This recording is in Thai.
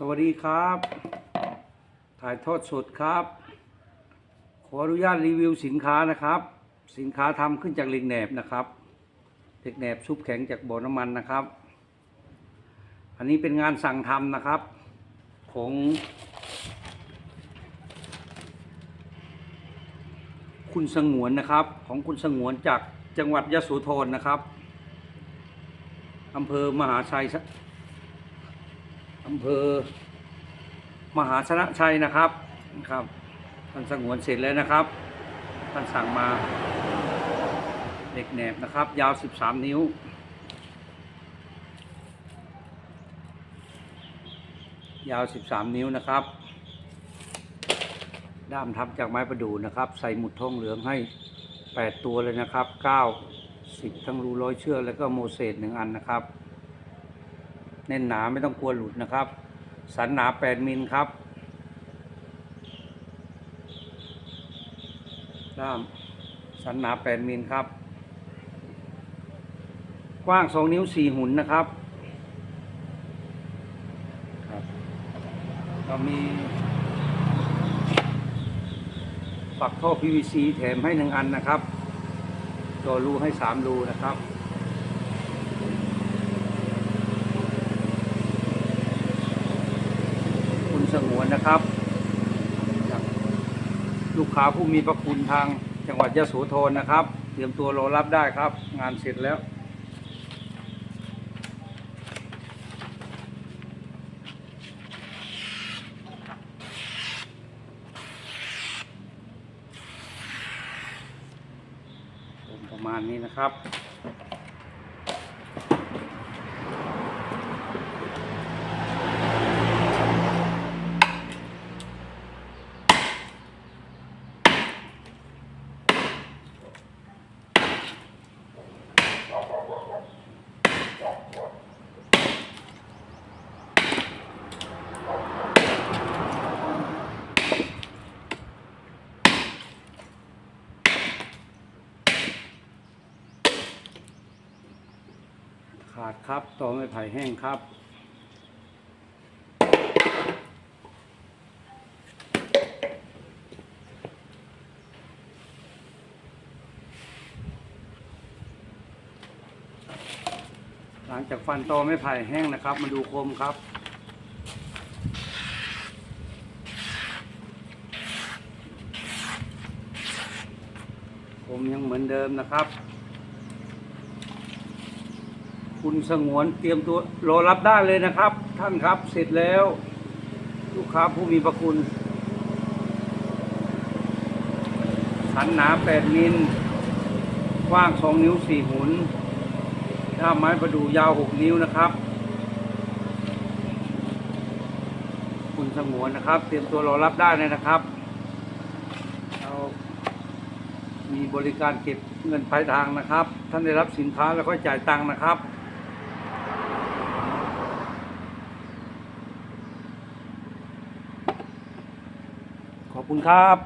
สวัสดีครับ ถ่ายทอดสดครับ ขออนุญาตรีวิวสินค้านะครับ สินค้าทำขึ้นจากเหล็กแหนบนะครับเหล็กแหนบชุบแข็งจากบ่อน้ำมันนะครับ อันนี้เป็นงานสั่งทำนะครับ ของคุณสงวนนะครับ ของคุณสงวนจากจังหวัดยะโสธรนะครับอำเภอมหาชัย อำเภอ มหาชนะชัยนะครับนะครับท่านสงวนเสร็จแล้วนะครับท่านสั่งมาเหล็กแหนบนะครับ ยาว 13 นิ้วยาว 13 นิ้วนะครับ ด้ามทำจากไม้ประดู่นะครับ ใส่หมุดทองเหลืองให้ 8 ตัวเลยนะครับ 9 10 ทั้งรูร้อยเชือกแล้วก็โมเสสหนึ่งอันนะครับ แน่นหนาไม่ต้องกลัวหลุดนะครับ สันหนา8มิลครับด้ามสันหนา8มิลครับ กว้าง 2 นิ้ว 4 หุ่นนะครับครับ ก็มีปักท่อ PVC แถมให้1อันนะครับ ตัวรูให้ 3 รูนะครับ คุณสงวนนะ ครับจากลูกค้าผู้มีพระคุณทางจังหวัดยะโสธรนะครับ เตรียมตัวรอรับได้ครับ งานเสร็จแล้ว ประมาณนี้นะครับ ขาดครับต่อไม้ไผ่แห้งครับ หลังจากฟันตอไม้ไผ่แห้งนะครับ มาดูคมครับคมยังเหมือนเดิมนะครับ คุณสงวนเตรียมตัวรอรับได้เลยนะครับ ท่านครับเสร็จแล้ว ลูกค้าผู้มีพระคุณ สันหนา8มิลกว้าง2นิ้ว4หุนด้ามไม้ประดู่ยาว6นิ้วนะครับ คุณสงวนนะครับ เตรียมตัวรอรับได้เลยนะครับเรามีบริการเก็บเงินปลายทางนะครับ ท่านได้รับสินค้าแล้วก็จ่ายตังค์นะครับ ขอบคุณครับ